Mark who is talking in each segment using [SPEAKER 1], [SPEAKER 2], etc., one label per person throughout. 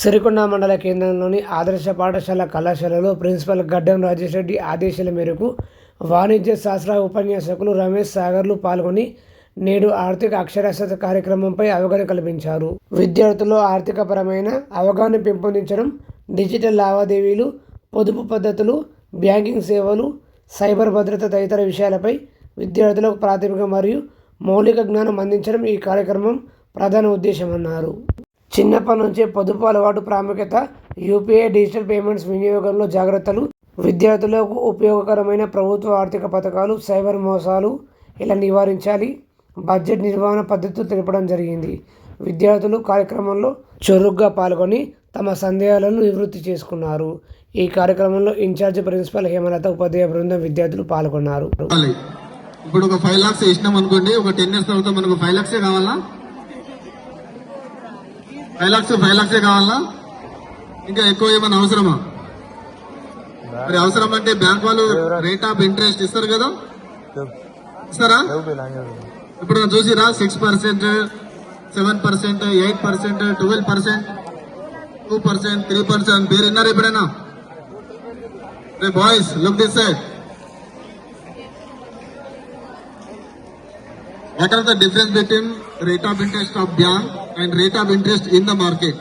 [SPEAKER 1] సిరికొండ మండల కేంద్రంలోని ఆదర్శ పాఠశాల కళాశాలలో ప్రిన్సిపల్ గడ్డం రాజేష్ రెడ్డి ఆదేశాల మేరకు వాణిజ్య శాస్త్ర ఉపన్యాసకులు రమేష్ సాగర్లు పాల్గొని నేడు ఆర్థిక అక్షరాస్యత కార్యక్రమంపై అవగాహన కల్పించారు. విద్యార్థుల్లో ఆర్థికపరమైన అవగాహన పెంపొందించడం డిజిటల్ లావాదేవీలు పొదుపు పద్ధతులు బ్యాంకింగ్ సేవలు సైబర్ భద్రత తదితర విషయాలపై విద్యార్థులకు ప్రాథమిక మరియు మౌలిక జ్ఞానం అందించడం ఈ కార్యక్రమం ప్రధాన ఉద్దేశమన్నారు. చిన్నప్పటి నుంచే పొదుపు అలవాటు ప్రాముఖ్యత యూపీఐ డిజిటల్ పేమెంట్స్ వినియోగంలో జాగ్రత్తలు. విద్యార్థులకు ఉపయోగకరమైన ప్రభుత్వ ఆర్థిక పథకాలు సైబర్ మోసాలు ఇలా నివారించాలి. బడ్జెట్ నిర్వహణ పద్ధతులు తెలపడం జరిగింది. విద్యార్థులు కార్యక్రమంలో చురుగ్గా పాల్గొని తమ సందేహాలను నివృత్తి చేసుకున్నారు. ఈ కార్యక్రమంలో ఇన్ఛార్జ్ ప్రిన్సిపల్ హేమలత ఉపాధ్యాయ బృందం విద్యార్థులు పాల్గొన్నారు.
[SPEAKER 2] ఇప్పుడు ఒక ఫైవ్ లాక్స్ వేసినాం అనుకోండి ఒక టెన్ ఇయర్స్ తర్వాత మనకు ఫైవ్ లాక్సే కావాలా? ఫైవ్ లాక్స్ ఫైవ్ లాక్సే కావాలా ఇంకా ఎక్కువ ఏమైనా అవసరమా? మరి అవసరం అంటే బ్యాంక్ వాళ్ళు రేట్ ఆఫ్ ఇంట్రెస్ట్ ఇస్తారు కదా? ఇస్తారా? ఇప్పుడు చూసిరా six percent seven percent eight percent twelve percent two percent three percent పేరు విన్నారు ఎప్పుడైనా? రే boys look this side What are the difference between rate of interest of bank and rate of interest in the market?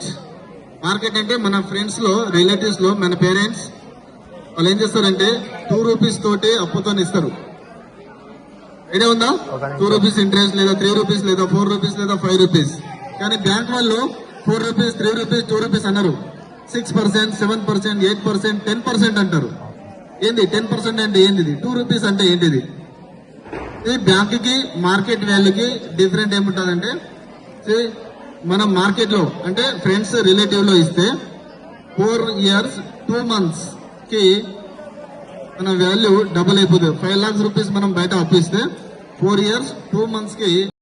[SPEAKER 2] మార్కెట్ అంటే మన ఫ్రెండ్స్లో రిలేటివ్స్లో మన parents వాళ్ళు ఏం చేస్తారంటే టూ రూపీస్ తోటి అప్పుతో ఇస్తారు. ఐడియా ఉందా? టూ రూపీస్ ఇంట్రెస్ట్ లేదా త్రీ రూపీస్ లేదా ఫోర్ రూపీస్ లేదా ఫైవ్ రూపీస్ కానీ బ్యాంక్ వాళ్ళు four rupees three rupees two rupees అన్నారు six percent seven percent eight percent ten percent అంటారు. ఏంది? టెన్ పర్సెంట్ అంటే ఏంటిది? టూ రూపీస్ అంటే ఏంటిది? ఈ బ్యాంక్కి మార్కెట్ వాల్యూకి డిఫరెంట్ ఏముంటుందంటే see, మనం మార్కెట్లో అంటే ఫ్రెండ్స్ రిలేటివ్లో ఇస్తే ఫోర్ ఇయర్స్ టూ మంత్స్కి మన వాల్యూ డబుల్ అయిపోతుంది ఫైవ్ లాక్స్ రూపీస్ మనం బయట అప్పిస్తే ఫోర్ ఇయర్స్ టూ మంత్స్కి